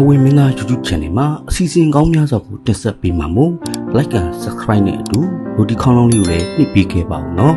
တော်ဝင်မင်းသား YouTube Channel မှာအစီအစဉ်ကောင်းများစွာကိုတင်ဆက်ပေးမှာမို့ Like and Subscribe နဲ့အတူ Notification လုံးလေးကိုလည်းနှိပ်ပေးခဲ့ပါဦးနော်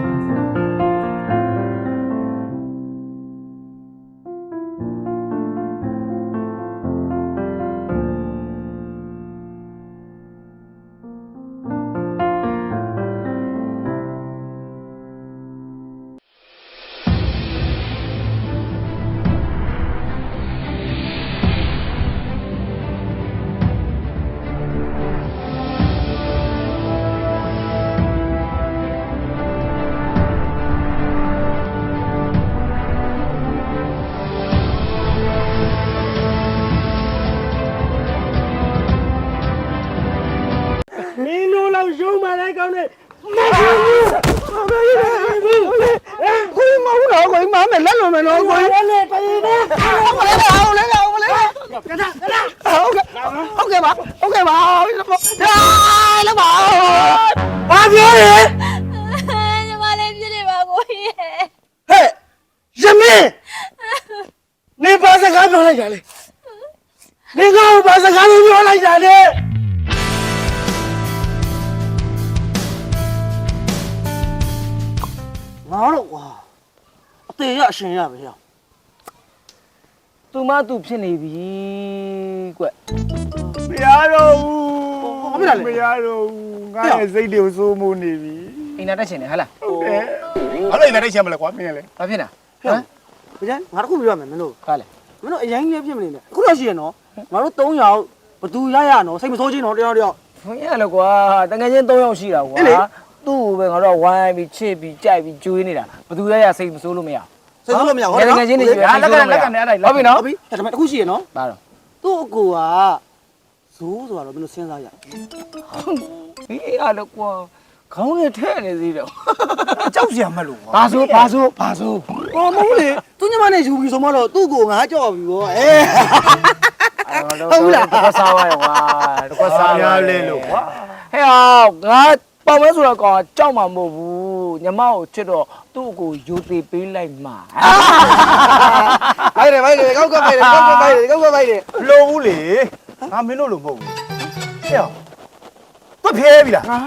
မမယ်လက်လုံးမယ်နော်ခွေးလည်းလည်းတည်နေဟုတ်ကဲ့ပါဟုတ်လည်းဟုတ်လည်းကဒါကဒါဟုတ်ကဲ့ဟုတ်ကဲ့ပါဟုတ်ကဲ့ပါဒါလည်းပါဘာပြောလဲညီမလေးပြစ်နေပါကိုကြီးရဲ့ဟဲ့ရမင်းနေပါစကားပြောလိုက်ကြလေနေကောပါစကားပြောလိုက်ကြလေငါတော့ကွာအ သေးရအရှင်ရပဲဟဲ့သူမသူဖြစ်နေပြီကွမရတော့ဘူးဘာဖြစ်လာလဲမရတော့ဘူးငါရဲ့စိတ်တွေကိုစိုးမိုးနေပြီအိမ်နာတက်ရှင်နေဟဟလားဟုတ်တယ်ဘာလို့လည်းတိုက်ချင်မလဲကွာမင်းလည်းဘာဖြစ်နေတာဟမ်ဗျာငါတို့ခုပြောရမယ်မင်းတို့ဘာလဲမင်းတို့အရင်ကြီးဖြစ်မနေနဲ့အခုတော့ရှိရနော်ငါတို့၃ယောက်ဘသူရရနော်စိတ်မဆိုးချင်းနော်တယောက်တယောက်ဘုန်းကြီးလည်းကွာတကယ်ချင်း၃ယောက်ရှိတာကွာအေးလေသူ့ကိုပဲငါတို့ဝိုင်းပြီးချစ်ပြီးကြိုက်ပြီးကျွေးနေတာဘသူရရစိတ်မဆိုးလို့မရစိ တ်ဆိုးလို့မရဟုတ်တကယ်ချင်းနေကျွေးဟာလက်ကလက်ကနဲ့အဲ့ဒါဟုတ်ပြီနော်ဟုတ်ပြီဒါပေမဲ့အခုရှိရနော်ဘာတော့သူ့အကူကဇိုးဆိုတာတော့မင်းတို့စဉ်းစားရဒီအားလည်းကွာခေါင်းနဲ့ထဲ့နေသေးတယ်ကြောက်စရာမလို့ကွာဘာဆိုဘာဆိုဘာဆိုဟောမဟုတ်လေသူညမနဲ့ယူပြီးဆိုမှတော့သူ့ကိုငါကြောက်ပြီဗောအဲဟုတ်ဘူးလားတကွစားပါရောကွာတကွစားများလဲလို့ကွာဟဲ့အောင်ငါ ပေါင်မဲဆိုတော့ကောင်ကြောက်မှာမဟုတ်ဘူးညီမကိုချစ်တော့သူ့ကိုယူသေးပေးလိုက်မှာဘိုက်တယ်ဘိုက်တယ်ကောက်ကဘိုက်တယ်ကောက်ကဘိုက်တယ်ကောက်ကဘိုက်တယ်လုံးဘူးလေငါမင်းတို့လိုမဟုတ်ဘူးဟဲ့သူဖျဲပြီလားဟာ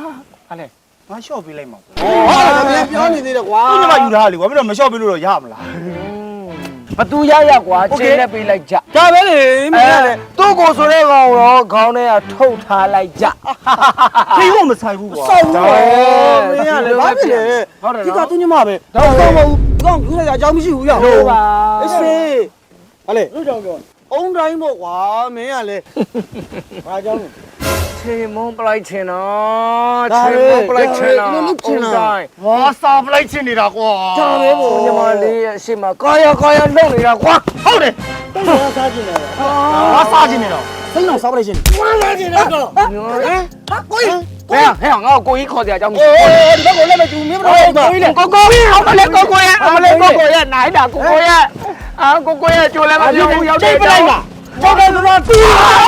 ဟာလေငါလျှော့ပေးလိုက်မှာကွာဟောတယ်ဗျာပြောနေသေးတယ်ကွာသူ့ညီမယူထားလေကွာမင်းတို့မလျှော့ပေးလို့တော့ရမလား ဘသူရရကွာချင်းနဲ့ပေးလိုက်ကြဒါပဲလေမင်းကလေသူ့ကိုဆိုတဲ့ကောင်ရောခေါင်းထဲကထုတ်ထားလိုက်ကြခေဖို့မဆိုင်ဘူးကွာစောက်ဘူးမင်းကလေဘာဖြစ်လဲဟုတ်တယ်ဒီကနော်သူညမပဲတော့တော့မဟုတ်ဘူးကောင်းယူလိုက်တာအကြောင်းမရှိဘူးရဟုတ်ပါအေးစေးဟာလေလူကြောင်ပြောအုံတိုင်းပေါ့ကွာမင်းကလေဘာကြောင်းလဲ ချေမုံပလိုက်ချင်တော့ဒါချေပဲမုံပလိုက်ချင်တော့ဒါပဲလုပ်ချင်တာတိုင်းဟာစာပလိုက်ချင်နေတာကွာဒါပဲပေါ့ညီမလေးရဲ့အရှိမကာယကာယလုံနေတာကွာဟုတ်တယ်တော့စားကြည့်နေတယ်ငါစားချင်နေတော့စိတ်အောင်စားပလိုက်ရှင်ဝမ်းလာကြည့်နေတော့ဟမ်ဟာကိုကြီးဟဲ့ဟဲ့ငါ့ကိုကိုကြီးခေါ်စရာအကြောင်းမရှိအေးဒီဘက်ကိုလည်းမကျူမင်းမတော်ဘူးကိုကြီးလေကိုကိုအောင်မလေးကိုကိုရဲ့အောင်မလေးကိုကိုရဲ့နိုင်တာကိုကိုရဲ့အာကိုကိုရဲ့ကျိုးလည်းမပြောဘူးရောက်ချိန်ပလိုက်ပါ ကျောင်းကတော့တော့ပြီး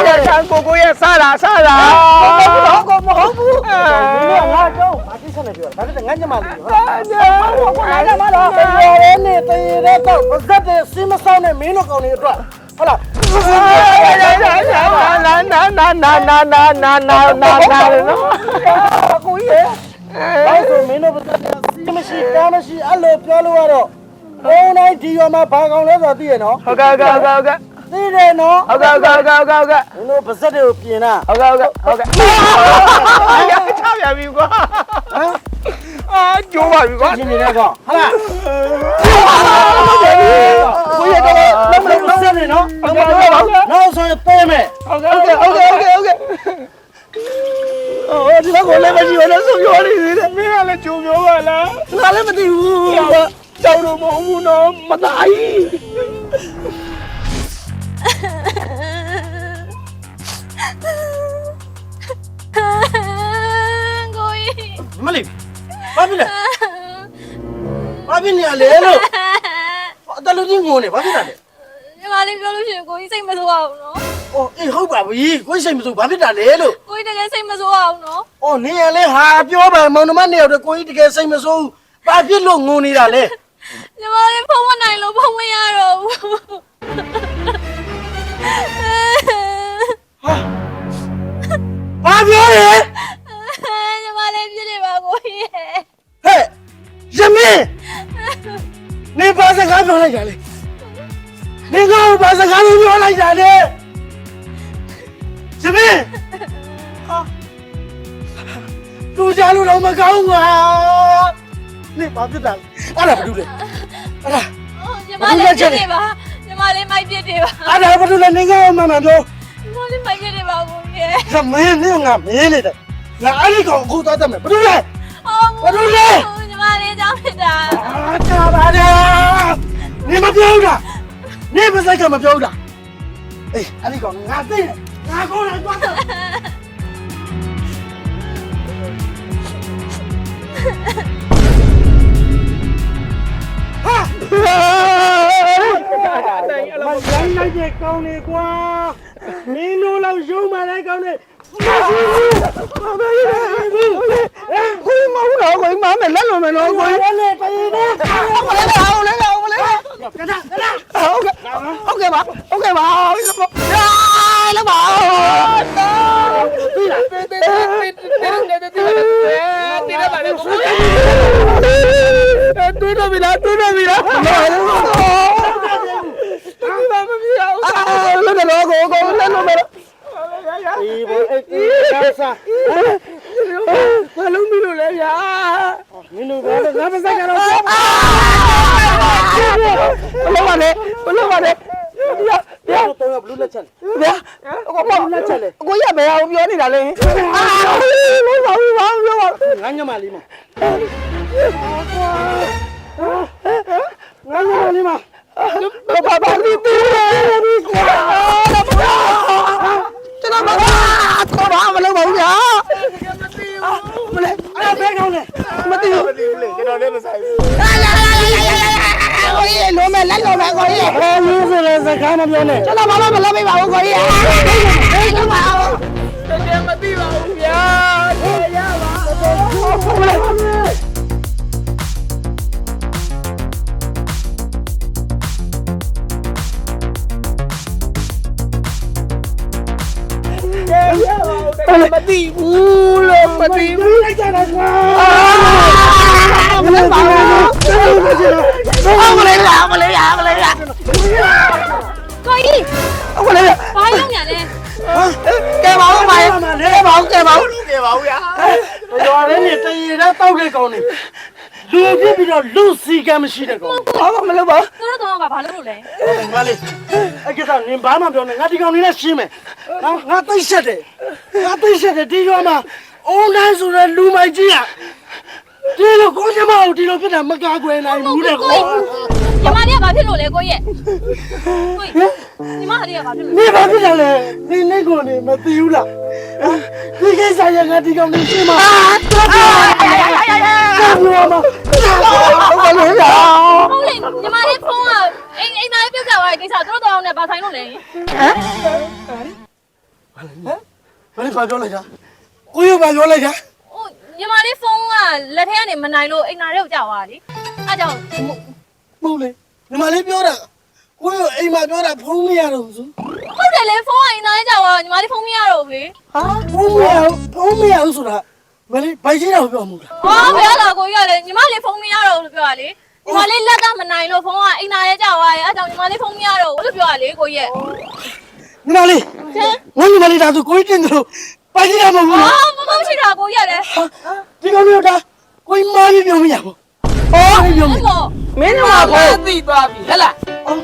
တယ်ဆန်ကိုကိုရဲ့စားတာစားတာတော့ကောမဟုတ်ဘူးဒီကငါတော့ဘာတိဆက်နေပြောဘာဖြစ်ငါညမလေးဟုတ်လားငါညမတော့ဘယ်လိုလဲနေတည်ရတော့ဘာသက်တဲ့စင်းမဆောင်နဲ့မင်းတို့ကောင်တွေအတွက်ဟုတ်လားနာနာနာနာနာနာနာနာနာနာနော်ကိုကြီးဘာဆိုမင်းတို့ဘာသက်တဲ့စင်းမရှိကားမရှိအဲ့လိုပြောလို့ရတော့ဘုံတိုင်းဒီရောမှာဘာကောင်လဲဆိုတော့သိရနော်ဟုတ်ကဲ့ဟုတ်ကဲ့ဟုတ်ကဲ့ သိတယ်နော်ဟုတ်ကဲ့ဟုတ်ကဲ့ဟုတ်ကဲ့ဟုတ်ကဲ့မင်းတို့ပါဇက်တွေကိုပြင်တာဟုတ်ကဲ့ဟုတ်ကဲ့ဟုတ်ကဲ့ရချပြပြီကွာအာကျိုးပါပြီကွာပြင်နေတဲ့ကောင်ဟုတ်လားကိုရတော့လုံးမလုံးဆက်နေနော်နောက်ဆိုရင်ပေးမယ်ဟုတ်ကဲ့ဟုတ်ကဲ့ဟုတ်ကဲ့ဟုတ်ကဲ့ဟုတ်ကဲ့အော်ဒီဘက်ကိုလည်းမရှိဘူးလည်းဆုံးပြောနေသေးတယ်မင်းကလည်းကြုံပြောပါလားငါလည်းမသိဘူးကြောက်တော့မဟုတ်ဘူးနော်မသားကြီး ကိုကြီးမလေးဘာဖြစ်လဲဘာဖြစ်နေရလဲလို့အတလူကြီးငိုနေဘာဖြစ်တာလဲညီမလေးပြောလို့ရှိရင်ကိုကြီးစိတ်မဆိုးအောင်နော်အော်အေးဟုတ်ပါပြီကိုယ်စိတ်မစိုးဘာဖြစ်တာလဲလို့ကိုကြီးတကယ်စိတ်မဆိုးအောင်နော်အော်နေရလဲဟာပြောပါမောင်နှမနေရတော့ကိုကြီးတကယ်စိတ်မစိုးဘာဖြစ်လို့ငိုနေတာလဲညီမလေးဖုံးမနိုင်လို့ဖုံးမရတော့ဘူး ဟာဘာပြောလဲညီမလေးပြစ်နေပါကိုကြီးရဲ့ဟဲ့ရမင်းနေပါစကားပြောလိုက်ကြလေနေကောပါစကားပြောလိုက်ကြလေရမင်းဟာလူကြလို့တော့မကောင်းပါနေပါပြစ်တာအဲ့ဒါဘာလုပ်လဲအဲ့ဒါညီမလေးပြစ်နေပါ မလေးမိုက်ပြစ်နေပါအဲ့ဒါဘာလို့လဲနေငါ့ကိုမမပြောညီမလေးမိုက်ပြစ်နေပါကိုကြီးရဲ့သမင်းနေငါမင်းနေတယ်ငါအဲ့ဒီကောင်အခုသွားတတ်မယ်ဘာလို့လဲ အော်ဘာလို့လဲ ညီမလေးကြောင့်ဖြစ်တာအာတာပါလားနေမပြောတာနေမစိုက်ကမပြောတာအေးအဲ့ဒီကောင်ငါသိတယ်ငါကိုယ်တိုင်သွားတယ်ဟာ မရိုင်းလိုက်တဲ့ကောင်းလေကွာမင်းတို့လောက်ရုံးမှလည်းကောင်းတယ်မရှိဘူးမမေးဘူးခွေးမဟုတ်တော့ခွေးမမယ်လက်လုံးမယ်နော်ခွေးလည်းတည်နေဟုတ်လေဟုတ်လေဟုတ်လေကဒါကဒါဟုတ်ကဲ့ဟုတ်ကဲ့ပါဟုတ်ကဲ့ပါလာပါပြီးလားတေးတေးတေးတေးတေးတေးတေးတေးတေးပါလေကိုတူတော့ပြီလားတူတော့ပြီလား con lên luôn mày Ý bố ấy Sao sao Nó lúc mình đủ lên dạ Mình đủ bố Nó phải sách nó Lúc mà đấy Lúc mà đấy တော့တော့ဘလူးလက်ချက်လေဟိုဘောလက်ချက်လေကိုရဘယ်အောင်ပြောနေတာလဲအာလုံးဆောင်ပြီးပါပြောပါငါညမလေးမငါညမလေးမဘာဘာလေးတီ ဘူးမသိဘူးလေကျွန်တော်လည်းမဆိုင်ဘူးကိုကြီးလုံးမဲ့လက်လုံးမဲ့ကိုကြီးဟဲ့မျိုးဆိုတဲ့စကားမပြောနဲ့ကျွန်တော်ဘာမှမလုပ်မိပါဘူးကိုကြီးဟေးလုံးပါဦးမသိပါဘူးဗျာရပါမသိဘူးလို့မသိဘူးလိုက်ကြတာကွာမလု ပ်ပါဘူးအမလေးလားအမလေးလားအမလေးလားကိုကြီးအမလေးလားဘာလုပ်ညာလဲကဲပါဦးပါကဲပါဦးကဲပါဦးကဲပါဦးဗျာတော်ရဲနေတရေတော့တောက်တဲ့ကောင်နေလူပြစ်ပြီးတော့လူစီကမရှိတဲ့ကောင်ဘာမှမလုပ်ပါသူတို့တော့ကဘာလုပ်လို့လဲငါလေးအကိစ္စနင်ဘာမှပြောနေငါဒီကောင်နေနဲ့ရှင်းမယ်နော်ငါသိဆက်တယ်ငါသိဆက်တယ်ဒီရောမှာအုံတိုင်းဆိုတဲ့လူမိုက်ကြီးอ่ะ ဒီလိုကိုကျမကိုဒီလိုဖြစ်တာမကားကွယ်နိုင်ဘူးတဲ့ကောညီမလေးကဘာဖြစ်လို့လဲကိုကြီးရဲ့ကိုကြီးညီမလေးကဘာဖြစ်လို့နေဘာဖြစ်တယ်လဲဒီနေ့ကိုနေမသိဘူးလားဒီကိစ္စရငါဒီကောင်နေရှင်းမှာတော်တော်တော်မဟုတ်ပါလေရာဟုတ်လေညီမလေးဖုန်းကအိမ်အိမ်သားလေးပြုတ်ကြသွားတဲ့ကိစ္စသူတို့တော့အောင်နဲ့ဘာဆိုင်လို့လဲဘာလဲဘာပြောလိုက်တာကိုရဘာပြောလိုက်တာဟို ညီမလေးဖုန်းကလက်ထဲကနေမနိုင်လို့အိမ်သားလေးကိုကြောက်သွားတာလေအဲကြောင့်မဟုတ်လေညီမလေးပြောတာကိုရအိမ်မှာပြောတာဖုန်းမရတော့ဘူးဟုတ်တယ်လေဖုန်းကအိမ်သားလေးကြောက်သွားညီမလေးဖုန်းမရတော့ဘူးလေဟာဖုန်းမရဖုန်းမရဘူးဆိုတာမလေးဘိုက်ချင်းတော့ပြောမှုလားဟောဘယ်လာကိုကြီးကလည်းညီမလေးဖုန်းမရတော့ဘူးလို့ပြောတာလေညီမလေးလက်ကမနိုင်လို့ဖုန်းကအိမ်သားလေးကြောက်သွားရဲ့အဲကြောင့်ညီမလေးဖုန်းမရတော့ဘူးလို့ပြောတာလေကိုကြီးရဲ့ညီမလေးငါညီမလေးဒါဆိုကိုကြီးတင်တယ်လို့ ပါကြီးတာမဟုတ်ဘူးလားအော်မမရှိတာကိုရတယ်ဒီကောင်မျိုးတာကိုကြီးမားပြီးပြောမရဘူးအော်ပြောမရမင်းတို့ကဘာသိသွားပြီဟဲ့လားဟမ်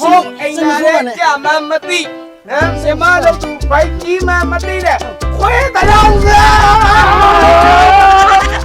ဟုတ်အိမ်သားရဲ့ကြာမမသိနမ်စမတော့သူဘိုက်ကြီးမမသိတဲ့ခွဲတရားဦးလား